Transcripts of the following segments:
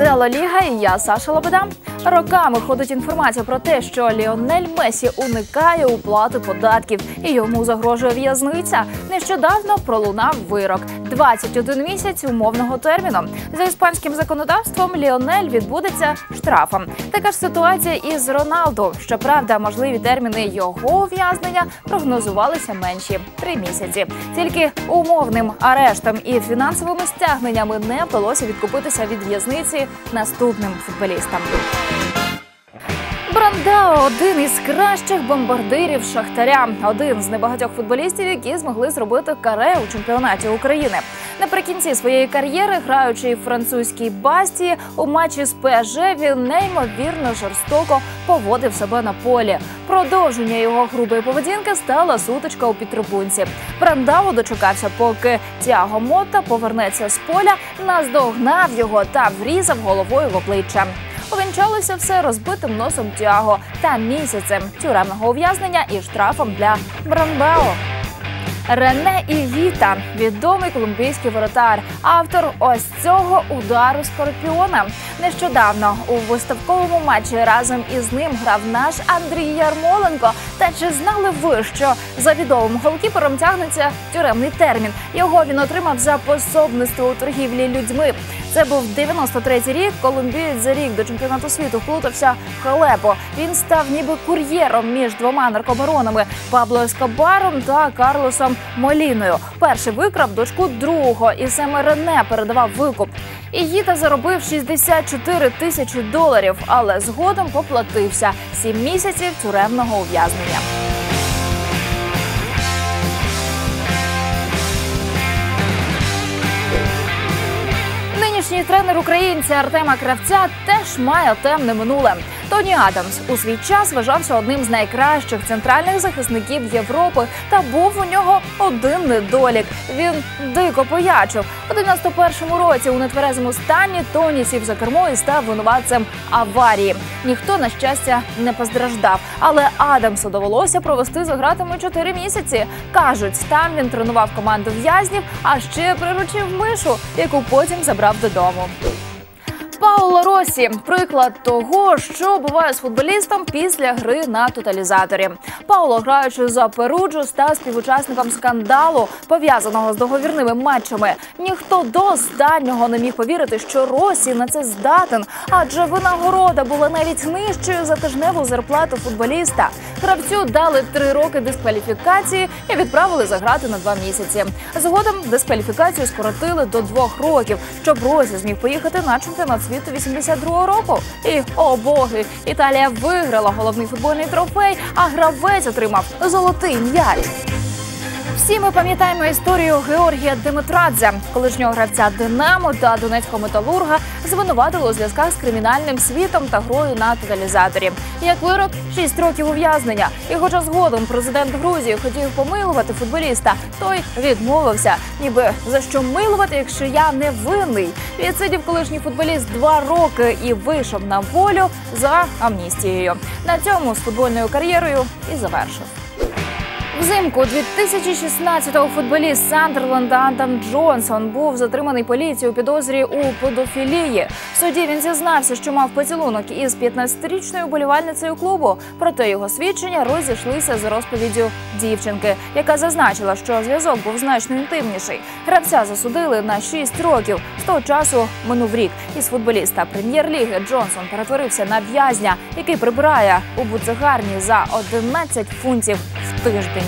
Це Ла Ліга і я Саша Лобода. Роками ходить інформація про те, що Ліонель Месі уникає уплати податків і йому загрожує в'язниця. Нещодавно пролунав вирок 21 місяць умовного терміну. За іспанським законодавством Ліонель відбудеться штрафом. Така ж ситуація і з Роналду. Щоправда, можливі терміни його ув'язнення прогнозувалися менші три місяці. Тільки умовним арештом і фінансовими стягненнями не вдалося відкупитися від в'язниці наступним футболістам. Брандао один із кращих бомбардирів Шахтаря, один з небагатьох футболістів, які змогли зробити каре у чемпіонаті України. Наприкінці своєї кар'єри, граючи в французькій басті, у матчі з ПСЖ він неймовірно жорстоко поводив себе на полі. Продовження його грубої поведінки стала сутичка у підтрибунці. Брандау дочекався, поки Тяго Мота повернеться з поля, наздогнав його та врізав головою в обличчя. Увінчалося все розбитим носом Тіаго та місяцем тюремного ув'язнення і штрафом для Бранбао. Рене Ігіта, відомий колумбійський воротар, автор ось цього удару скорпіона. Нещодавно у виставковому матчі разом із ним грав наш Андрій Ярмоленко. Та чи знали ви, що за відомим голкіпером тягнеться тюремний термін? Його він отримав за пособництво у торгівлі людьми. Це був 93-й рік. Колумбієць за рік до чемпіонату світу вплутався в халепо. Він став ніби кур'єром між двома наркобаронами Пабло Ескобаром та Карлосом Моліною. Перший викрав дочку другого, і саме Рене передавав викуп. Ігіта заробив 64 тисячі доларів, але згодом поплатився сім місяців тюремного ув'язнення. Нинішній тренер українця Артема Кравця теж має темне минуле. Тоні Адамс у свій час вважався одним з найкращих центральних захисників Європи, та був у нього один недолік. Він дико поячив. У 91-му році у нетверезому стані Тоні сів за кермо і став винуватцем аварії. Ніхто на щастя не постраждав, але Адамсу довелося провести за гратами 4 місяці. кажуть, там він тренував команду в'язнів, а ще приручив мишу, яку потім забрав додому. Пауло Росі приклад того, що буває з футболістом після гри на тоталізаторі. Пауло, граючи за Перуджу, став співучасником скандалу, пов'язаного з договірними матчами. Ніхто до останнього не міг повірити, що Росі на це здатен, адже винагорода була навіть нижчою за тижневу зарплату футболіста. Гравцю дали три роки дискваліфікації і відправили заграти на два місяці. Згодом дискваліфікацію скоротили до двох років, щоб Росі зміг поїхати на чемпіонат світу 82-го року. І о боги, Італія виграла головний футбольний трофей, а гравець отримав золотий м'яч. Всі ми пам'ятаємо історію Георгія Димитрадзе, колишнього гравця Динамо та Донецького металурга звинуватили у зв'язках з кримінальним світом та грою на тоталізаторі. Як вирок 6 років ув'язнення. І хоча згодом президент Грузії хотів помилувати футболіста, той відмовився, ніби за що милувати, якщо я не винний. Відсидів колишній футболіст два роки і вийшов на волю за амністією. На цьому з футбольною кар'єрою і завершив. Взимку 2016-го футболіст Сандерленда Антон Джонсон був затриманий поліцією у підозрі у педофілії. В суді він зізнався, що мав поцілунок із 15-річною болівальницею клубу. Проте його свідчення розійшлися з розповіддю дівчинки, яка зазначила, що зв'язок був значно інтимніший. Гравця засудили на 6 років. З того часу минув рік. Із футболіста прем'єр-ліги Джонсон перетворився на в'язня, який прибирає у буцегарні за 11 фунтів в тиждень.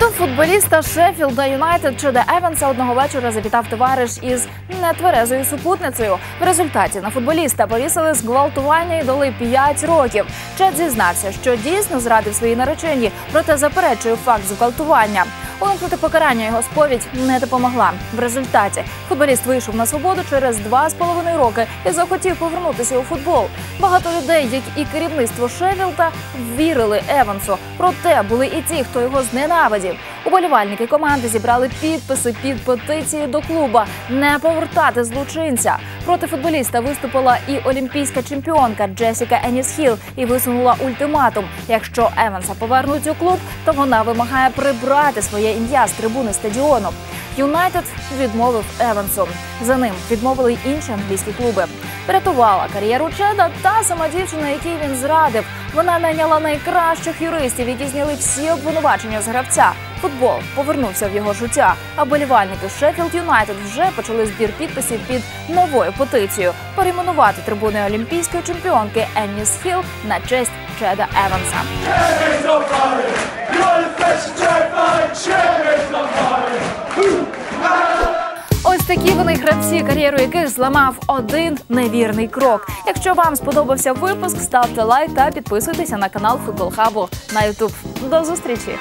До футболіста Шеффілда Юнайтед Чеда Еванса одного вечора завітав товариш із нетверезою супутницею. В результаті на футболіста повісили зґвалтування і дали 5 років. Чед зізнався, що дійсно зрадив своїй нареченні, проте заперечує факт зґвалтування. Уникнути покарання його сповідь не допомогла. В результаті футболіст вийшов на свободу через два з половиною роки і захотів повернутися у футбол. Багато людей, як і керівництво Шевілта, вірили Евансу. Проте були і ті, хто його зненавидів. Уболівальники команди зібрали підписи під петицією до клуба не повертати злочинця. Проти футболіста виступила і олімпійська чемпіонка Джесіка Енісхіл і висунула ультиматум. Якщо Еванса повернуть у клуб, то вона вимагає прибрати своє ім'я з трибуни стадіону. Юнайтед відмовив Евансу. За ним відмовили й інші англійські клуби. Врятувала кар'єру Чеда та сама дівчина, якій він зрадив. Вона найняла найкращих юристів, які зняли всі обвинувачення з гравця. Футбол повернувся в його життя. А болівальники Шеффілд Юнайтед вже почали збір підписів під новою петицією перейменувати трибуни олімпійської чемпіонки Енніс Хіл на честь Чеда Еванса. Такі вони гравці, кар'єру яких зламав один невірний крок. Якщо вам сподобався випуск, ставте лайк та підписуйтеся на канал Футбол Хабу на Ютуб. До зустрічі!